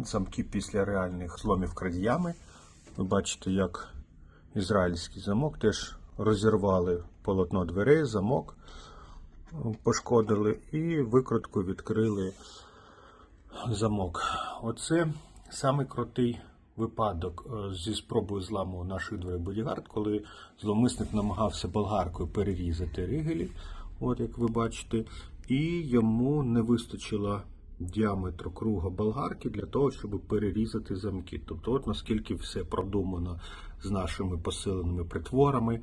От замки після реальних зломів крадіями. Ви бачите, як ізраїльський замок теж розірвали полотно дверей, замок пошкодили і викрутку відкрили замок. Оце самий крутий випадок е, зі спробою зламу наших дверей Бодігард, коли зловмисник намагався болгаркою перерізати ригелі, от як ви бачите, і йому не вистачило діаметру круга болгарки для того, щоб перерізати замки. Тобто, от наскільки все продумано з нашими посиленими притворами,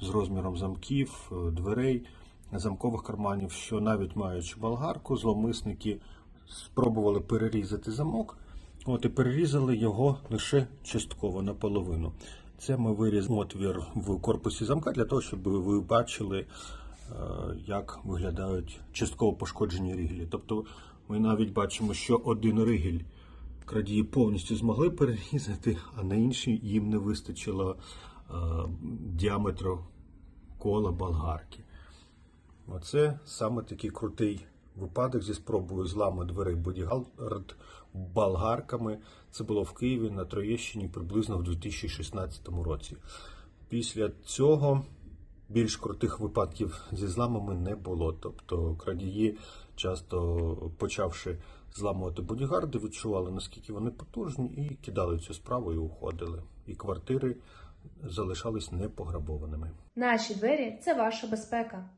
з розміром замків, е, дверей, замкових карманів, що навіть маючи болгарку, зловмисники спробували перерізати замок, от і перерізали його лише частково наполовину. Це ми вирізали отвір в корпусі замка для того, щоб ви бачили, як виглядають частково пошкоджені ригелі. Тобто ми навіть бачимо, що один ригель крадії повністю змогли перерізати, а на інший їм не вистачило е, діаметру кола болгарки. Оце саме такий крутий випадок зі спробою зламу дверей Бодігард болгарками. Це було в Києві на Троєщині приблизно в 2016 році. Після цього більш крутих випадків зі зламами не було. Тобто крадії, часто почавши зламувати бодігарди, відчували, наскільки вони потужні, і кидали цю справу і уходили. І квартири залишались непограбованими. Наші двері це ваша безпека.